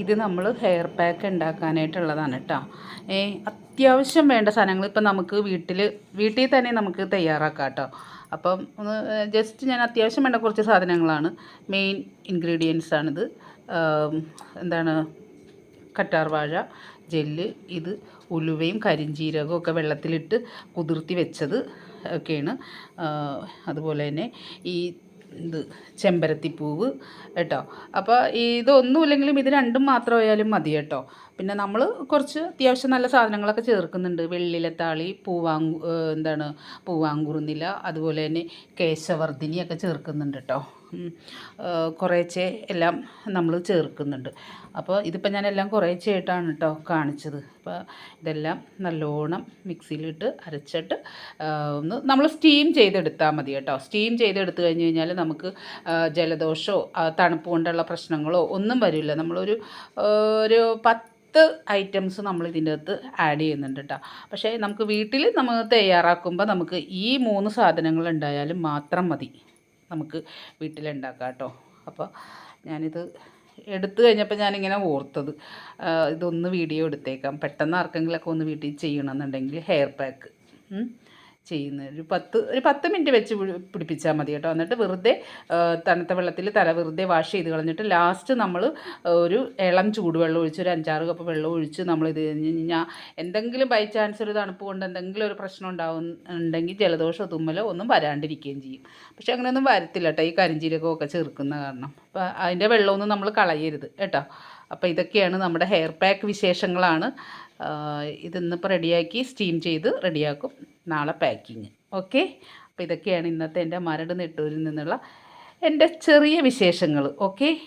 ഇത് നമ്മൾ hair pack ഉണ്ടാക്കാനായിട്ടുള്ളതാണ് കേട്ടോ അത്യാവശ്യം വേണ്ട സാധനങ്ങൾ ഇപ്പം നമുക്ക് വീട്ടിൽ വീട്ടിൽ തന്നെ നമുക്ക് തയ്യാറാക്കാം കേട്ടോ അപ്പം ഒന്ന് ജസ്റ്റ് ഞാൻ അത്യാവശ്യം വേണ്ട കുറച്ച് സാധനങ്ങളാണ്. മെയിൻ ഇൻഗ്രീഡിയൻസ് ആണിത്. എന്താണ്? കറ്റാർ വാഴ ജെല്ല് ഇത് ഉലുവയും കരിഞ്ജീരകവും ഒക്കെ വെള്ളത്തിലിട്ട് കുതിർത്തി വെച്ചത് ഒക്കെയാണ്. അതുപോലെ തന്നെ ഈ ഇത് ചെമ്പരത്തിപ്പൂവ് കേട്ടോ. അപ്പോൾ ഇതൊന്നുമില്ലെങ്കിലും ഇത് രണ്ടും മാത്രമായാലും മതി കേട്ടോ. പിന്നെ നമ്മൾ കുറച്ച് അത്യാവശ്യം നല്ല സാധനങ്ങളൊക്കെ ചേർക്കുന്നുണ്ട്. വെള്ളിലത്താളി പൂവാങ്കു എന്താണ് പൂവാങ്കുറുന്നില അതുപോലെ തന്നെ കേശവർദ്ധിനിയൊക്കെ ചേർക്കുന്നുണ്ട് കേട്ടോ കുറേച്ചെ എല്ലാം നമ്മൾ ചേർക്കുന്നുണ്ട്. അപ്പോൾ ഇതിപ്പോൾ ഞാൻ എല്ലാം കുറേച്ചെ ആയിട്ടാണ് കേട്ടോ കാണിച്ചത്. അപ്പോൾ ഇതെല്ലാം നല്ലോണം മിക്സിയിലിട്ട് അരച്ചിട്ട് ഒന്ന് നമ്മൾ സ്റ്റീം ചെയ്തെടുത്താൽ മതി കേട്ടോ സ്റ്റീം ചെയ്തെടുത്ത് കഴിഞ്ഞ് കഴിഞ്ഞാൽ നമുക്ക് ജലദോഷമോ തണുപ്പ് കൊണ്ടുള്ള പ്രശ്നങ്ങളോ ഒന്നും വരില്ല. നമ്മളൊരു ഒരു പത്ത് ഐറ്റംസ് നമ്മൾ ഇതിന്റെ അകത്ത് ആഡ് ചെയ്യുന്നുണ്ട് കേട്ടോ പക്ഷേ നമുക്ക് വീട്ടിൽ നമ്മൾ തയ്യാറാക്കുമ്പോൾ നമുക്ക് ഈ മൂന്ന് സാധനങ്ങൾ ഉണ്ടായാലും മാത്രം മതി. നമുക്ക് വീട്ടിലുണ്ടാക്കാം കേട്ടോ അപ്പോൾ ഞാനിത് എടുത്തു കഴിഞ്ഞപ്പോൾ ഞാനിങ്ങനെ ഓർത്തത്. ഇതൊന്ന് വീഡിയോ എടുത്തേക്കാം. പെട്ടെന്ന് ആർക്കെങ്കിലുമൊക്കെ ഒന്ന് വീട്ടിൽ ചെയ്യണമെന്നുണ്ടെങ്കിൽ ഹെയർ പാക്ക് ചെയ്യുന്ന ഒരു പത്ത് ഒരു പത്ത് മിനിറ്റ് വെച്ച് പിടി- പിടിപ്പിച്ചാൽ മതി കേട്ടോ. എന്നിട്ട് വെറുതെ തണുത്ത വെള്ളത്തിൽ തല വെറുതെ വാഷ് ചെയ്ത് കളഞ്ഞിട്ട് ലാസ്റ്റ് നമ്മൾ ഒരു ഇളം ചൂടുവെള്ളം ഒഴിച്ച് ഒരു അഞ്ചാറ് കപ്പ് വെള്ളം ഒഴിച്ച് നമ്മൾ ഇത് കഴിഞ്ഞ് കഴിഞ്ഞാൽ എന്തെങ്കിലും ബൈ ചാൻസ് ഒരു തണുപ്പ് കൊണ്ട് എന്തെങ്കിലും ഒരു പ്രശ്നം ഉണ്ടാവും ഉണ്ടെങ്കിൽ ജലദോഷമോ തുമ്മലോ ഒന്നും വരാണ്ടിരിക്കുകയും ചെയ്യും. പക്ഷെ അങ്ങനെയൊന്നും വരത്തില്ല കേട്ടോ ഈ കരിഞ്ചീരകമൊക്കെ ചെറുക്കുന്ന കാരണം. അപ്പോൾ അതിന്റെ വെള്ളമൊന്നും നമ്മൾ കളയരുത് കേട്ടോ. അപ്പോൾ ഇതൊക്കെയാണ് നമ്മുടെ ഹെയർ പാക്ക് വിശേഷങ്ങളാണ്. ഇതിന്നിപ്പോൾ റെഡിയാക്കി സ്റ്റീം ചെയ്ത് റെഡിയാക്കും. നാളെ പാക്കിങ്. ഓക്കെ? അപ്പോൾ ഇതൊക്കെയാണ് ഇന്നത്തെ എന്റെ മരട് നെട്ടൂരിൽ നിന്നുള്ള എന്റെ ചെറിയ വിശേഷങ്ങൾ ഓക്കെ?